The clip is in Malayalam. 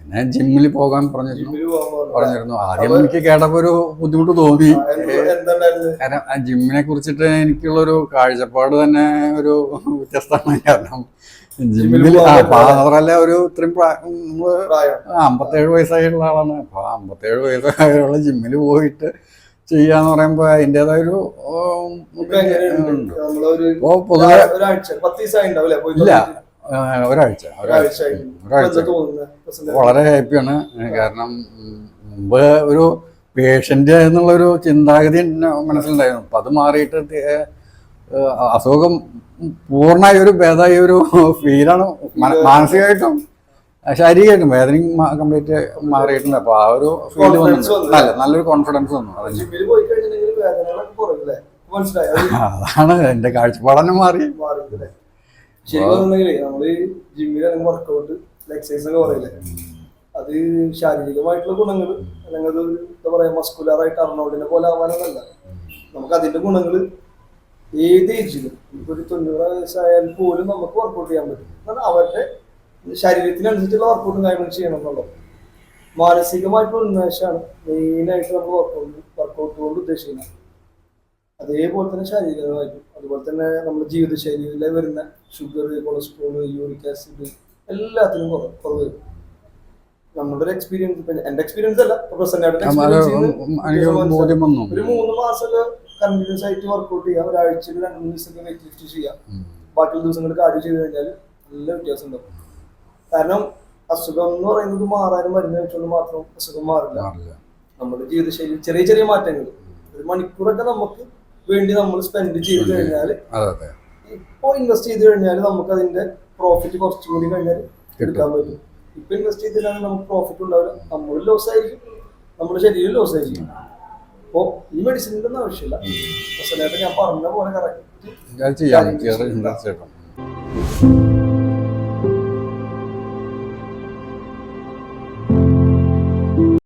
പിന്നെ ജിമ്മിൽ പോകാൻ പറഞ്ഞിരുന്നു. പറഞ്ഞിരുന്നു. ആദ്യം എനിക്ക് കേട്ടപ്പോ ഒരു ബുദ്ധിമുട്ട് തോന്നി. കാരണം ആ ജിമ്മിനെ കുറിച്ചിട്ട് എനിക്കുള്ളൊരു കാഴ്ചപ്പാട് തന്നെ ഒരു വ്യത്യസ്തമാണ്. കാരണം ജിമ്മിൽ ആ മാത്രല്ല ഒരു ഇത്രയും അമ്പത്തേഴ് വയസ്സായുള്ള ആളാണ്. അപ്പൊ അമ്പത്തേഴ് വയസ്സായുള്ള ജിമ്മിൽ പോയിട്ട് ചെയ്യാന്ന് പറയുമ്പോ അതിന്റെതായ ഒരു ഇപ്പൊ പൊതുവെ ഇല്ല. ഒരാഴ്ച ഒരാഴ്ച. വളരെ ഹാപ്പിയാണ്. കാരണം മുമ്പ് ഒരു പേഷ്യന്റ് എന്നുള്ളൊരു ചിന്താഗതി മനസ്സിലുണ്ടായിരുന്നു. അപ്പം അത് മാറിയിട്ട് അസുഖം പൂർണമായ ഒരു ഭേദമായ ഒരു ഫീലാണ് മാനസികമായിട്ടും ശാരീരികമായിട്ടും വേദന കംപ്ലീറ്റ് മാറിയിട്ടുണ്ട്. അപ്പോൾ ആ ഒരു ഫീൽ വന്നു. നല്ല നല്ലൊരു കോൺഫിഡൻസ് വന്നു. അതന്നെ. അതാണ് എന്റെ കാഴ്ചപ്പാടന്നെ മാറി. ശരിക്കും പറഞ്ഞെങ്കിലേ നമ്മൾ ജിമ്മിൽ അല്ലെങ്കിൽ വർക്കൗട്ട് എക്സസൈസ് ഒക്കെ പറയില്ലേ? അത് ശാരീരികമായിട്ടുള്ള ഗുണങ്ങൾ അല്ലെങ്കിൽ അത് എന്താ പറയാ മസ്കുലർ ആയിട്ട് അർണോൾഡിനെ പോലെ ആവാനൊന്നല്ല നമുക്ക് അതിന്റെ ഗുണങ്ങൾ ഏത് ഏജിലും ഇപ്പൊ ഒരു തൊണ്ണൂറ് വയസ്സായാൽ പോലും നമുക്ക് വർക്കൗട്ട് ചെയ്യാൻ പറ്റും. കാരണം അവരുടെ ശരീരത്തിനനുസരിച്ചുള്ള വർക്കൗട്ടും കാര്യങ്ങളും ചെയ്യണം എന്നുള്ളത്. മാനസികമായിട്ടുള്ള ഉന്മേഷമാണ് മെയിനായിട്ട് നമ്മൾ വർക്കൗട്ട് വർക്കൗട്ട് കൊണ്ട് ഉദ്ദേശിക്കുന്നത്. അതേപോലെ തന്നെ ശാരീരികമായിട്ടും. അതുപോലെ തന്നെ നമ്മുടെ ജീവിതശൈലിയിലെ വരുന്ന ഷുഗർ കൊളസ്ട്രോൾ യൂറിക് ആസിഡ് എല്ലാത്തിനും കുറവ് കുറവ് വരും. നമ്മുടെ ഒരു എക്സ്പീരിയൻസ് എന്റെ എക്സ്പീരിയൻസ് അല്ല പ്രസന്റ് ഒരു മൂന്ന് മാസം കണ്ടിന്യൂസ് ആയിട്ട് വർക്ക്ഔട്ട് ചെയ്യാം. ഒരാഴ്ചയിൽ രണ്ട് മൂന്ന് ദിവസമൊക്കെ വെയിറ്റ് ലിഫ്റ്റ് ചെയ്യാം. ബാക്കിയുള്ള ദിവസങ്ങൾ കാര്യം ചെയ്ത് കഴിഞ്ഞാൽ നല്ല വ്യത്യാസം ഉണ്ടാവും. കാരണം അസുഖം എന്ന് പറയുന്നത് മാറാനും മരുന്ന് വെച്ചുകൊണ്ട് മാത്രം അസുഖം മാറില്ല. നമ്മുടെ ജീവിതശൈലി ചെറിയ ചെറിയ മാറ്റങ്ങൾ. ഒരു മണിക്കൂറൊക്കെ നമുക്ക് വേണ്ടി നമ്മൾ സ്പെൻഡ് ചെയ്ത് കഴിഞ്ഞാൽ ഇപ്പോൾ ഇൻവെസ്റ്റ് ചെയ്ത് കഴിഞ്ഞാൽ നമുക്ക് അതിന്റെ പ്രോഫിറ്റ് കുറച്ചും കൂടി കഴിഞ്ഞാൽ എടുക്കാൻ പറ്റും. ഇപ്പൊ ഇൻവെസ്റ്റ് ചെയ്തിട്ടാണ് നമുക്ക് പ്രോഫിറ്റ് ഉണ്ടാവില്ല. നമ്മൾ ലോസ് ആയിരിക്കും. നമ്മുടെ ശരീരം ലോസ് ആയിരിക്കും. അപ്പോ ഈ മെഡിസിന്റെ ഒന്നും ആവശ്യമില്ല. ഞാൻ പറഞ്ഞ പോലെ കറക്റ്റ് ഞാൻ ചെയ്യാം.